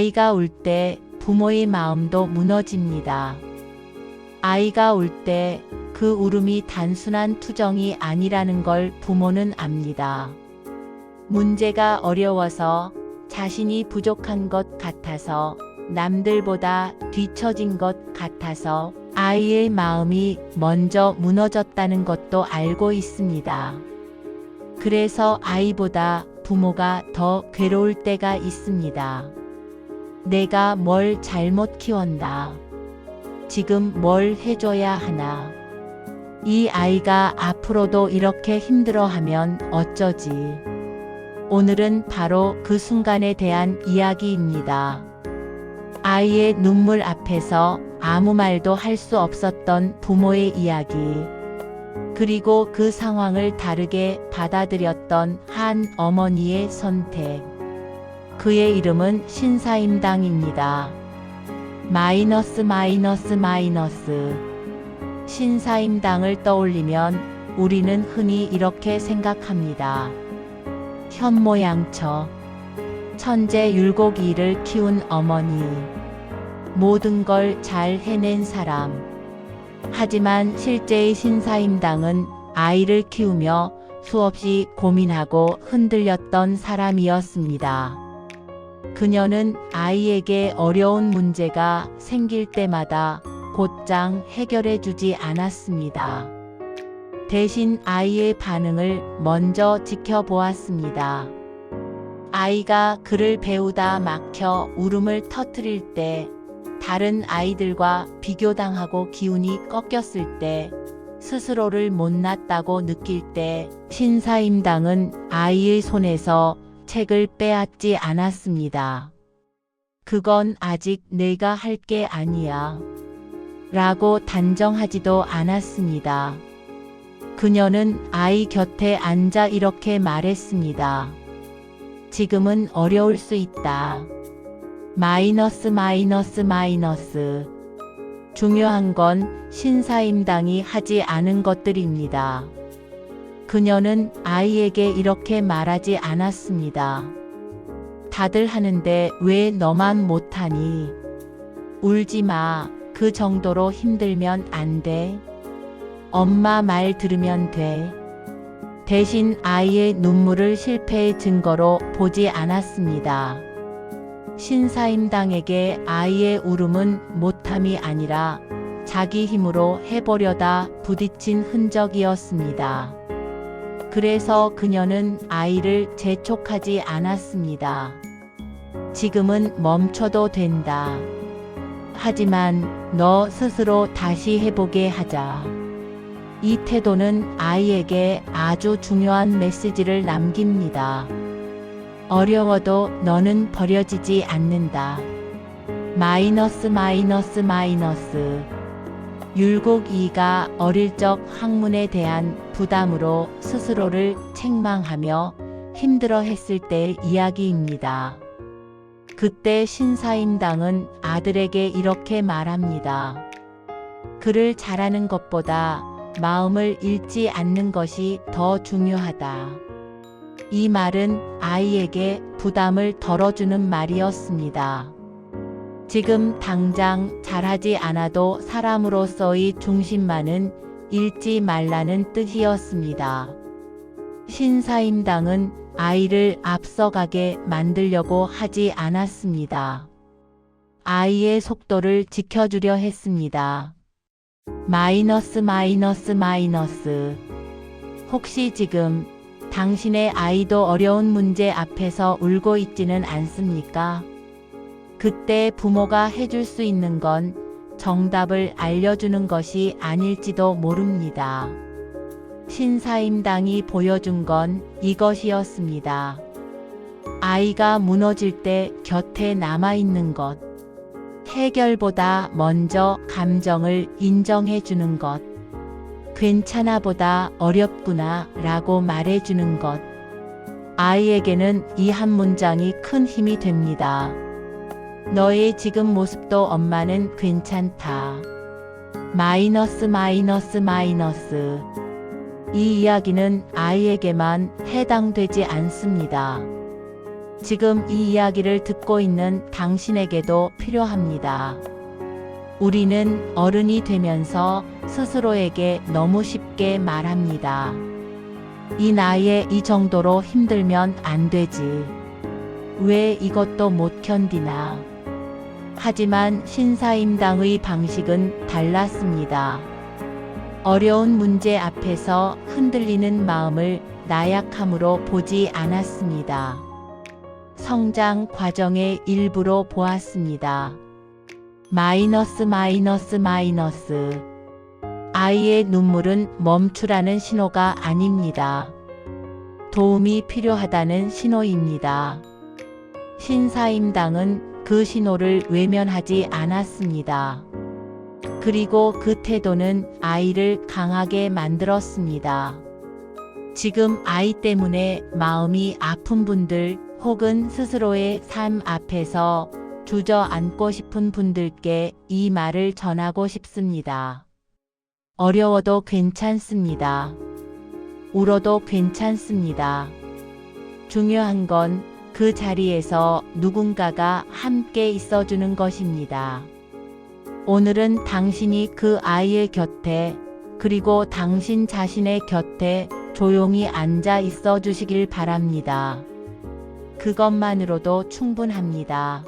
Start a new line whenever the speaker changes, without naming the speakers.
아이가 울 때 부모의 마음도 무너집니다. 아이가 울 때 그 울음이 단순한 투정이 아니라는 걸 부모는 압니다. 문제가 어려워서 자신이 부족한 것 같아서 남들보다 뒤처진 것 같아서 아이의 마음이 먼저 무너졌다는 것도 알고 있습니다. 그래서 아이보다 부모가 더 괴로울 때가 있습니다. 내가 뭘 잘못 키웠나? 지금 뭘 해줘야 하나? 이 아이가 앞으로도 이렇게 힘들어하면 어쩌지? 오늘은 바로 그 순간에 대한 이야기입니다. 아이의 눈물 앞에서 아무 말도 할 수 없었던 부모의 이야기. 그리고 그 상황을 다르게 받아들였던 한 어머니의 선택. 그의 이름은 신사임당입니다. 마이너스 마이너스 마이너스. 신사임당을 떠올리면 우리는 흔히 이렇게 생각합니다. 현모양처. 천재 율곡이를 키운 어머니. 모든 걸 잘 해낸 사람. 하지만 실제의 신사임당은 아이를 키우며 수없이 고민하고 흔들렸던 사람이었습니다. 그녀는 아이에게 어려운 문제가 생길 때마다 곧장 해결해 주지 않았습니다. 대신 아이의 반응을 먼저 지켜보았습니다. 아이가 글을 배우다 막혀 울음을 터뜨릴 때, 다른 아이들과 비교당하고 기운이 꺾였을 때, 스스로를 못났다고 느낄 때, 신사임당은 아이의 손에서 책을 빼앗지 않았습니다. 그건 아직 내가 할 게 아니야. 라고 단정하지도 않았습니다. 그녀는 아이 곁에 앉아 이렇게 말했습니다. 지금은 어려울 수 있다. 마이너스 마이너스 마이너스. 중요한 건 신사임당이 하지 않은 것들입니다. 그녀는 아이에게 이렇게 말하지 않았습니다. 다들 하는데 왜 너만 못하니? 울지 마. 그 정도로 힘들면 안 돼. 엄마 말 들으면 돼. 대신 아이의 눈물을 실패의 증거로 보지 않았습니다. 신사임당에게 아이의 울음은 못함이 아니라 자기 힘으로 해보려다 부딪힌 흔적이었습니다. 그래서 그녀는 아이를 재촉하지 않았습니다. 지금은 멈춰도 된다. 하지만 너 스스로 다시 해보게 하자. 이 태도는 아이에게 아주 중요한 메시지를 남깁니다. 어려워도 너는 버려지지 않는다. 마이너스 마이너스 마이너스. 율곡 2가 어릴 적 학문에 대한 부담으로 스스로를 책망하며 힘들어 했을 때의 이야기입니다. 그때 신사임당은 아들에게 이렇게 말합니다. 글을 잘하는 것보다 마음을 잃지 않는 것이 더 중요하다. 이 말은 아이에게 부담을 덜어주는 말이었습니다. 지금 당장 잘하지 않아도 사람으로서의 중심만은 잃지 말라는 뜻이었습니다. 신사임당은 아이를 앞서가게 만들려고 하지 않았습니다. 아이의 속도를 지켜주려 했습니다. 마이너스 마이너스 마이너스. 혹시 지금 당신의 아이도 어려운 문제 앞에서 울고 있지는 않습니까? 그때 부모가 해줄 수 있는 건 정답을 알려주는 것이 아닐지도 모릅니다. 신사임당이 보여준 건 이것이었습니다. 아이가 무너질 때 곁에 남아있는 것. 해결보다 먼저 감정을 인정해 주는 것. 괜찮아 보다 어렵구나 라고 말해 주는 것. 아이에게는 이 한 문장이 큰 힘이 됩니다. 너의 지금 모습도 엄마는 괜찮다. 마이너스 마이너스 마이너스. 이 이야기는 아이에게만 해당되지 않습니다. 지금 이 이야기를 듣고 있는 당신에게도 필요합니다. 우리는 어른이 되면서 스스로에게 너무 쉽게 말합니다. 이 나이에 이 정도로 힘들면 안 되지. 왜 이것도 못 견디나. 하지만 신사임당의 방식은 달랐습니다. 어려운 문제 앞에서 흔들리는 마음을 나약함으로 보지 않았습니다. 성장 과정의 일부로 보았습니다. 마이너스 마이너스 마이너스. 아이의 눈물은 멈추라는 신호가 아닙니다. 도움이 필요하다는 신호입니다. 신사임당은 그 신호를 외면하지 않았습니다. 그리고 그 태도는 아이를 강하게 만들었습니다. 지금 아이 때문에 마음이 아픈 분들 혹은 스스로의 삶 앞에서 주저앉고 싶은 분들께 이 말을 전하고 싶습니다. 어려워도 괜찮습니다. 울어도 괜찮습니다. 중요한 건 그 자리에서 누군가가 함께 있어주는 것입니다. 오늘은 당신이 그 아이의 곁에 그리고 당신 자신의 곁에 조용히 앉아 있어 주시길 바랍니다. 그것만으로도 충분합니다.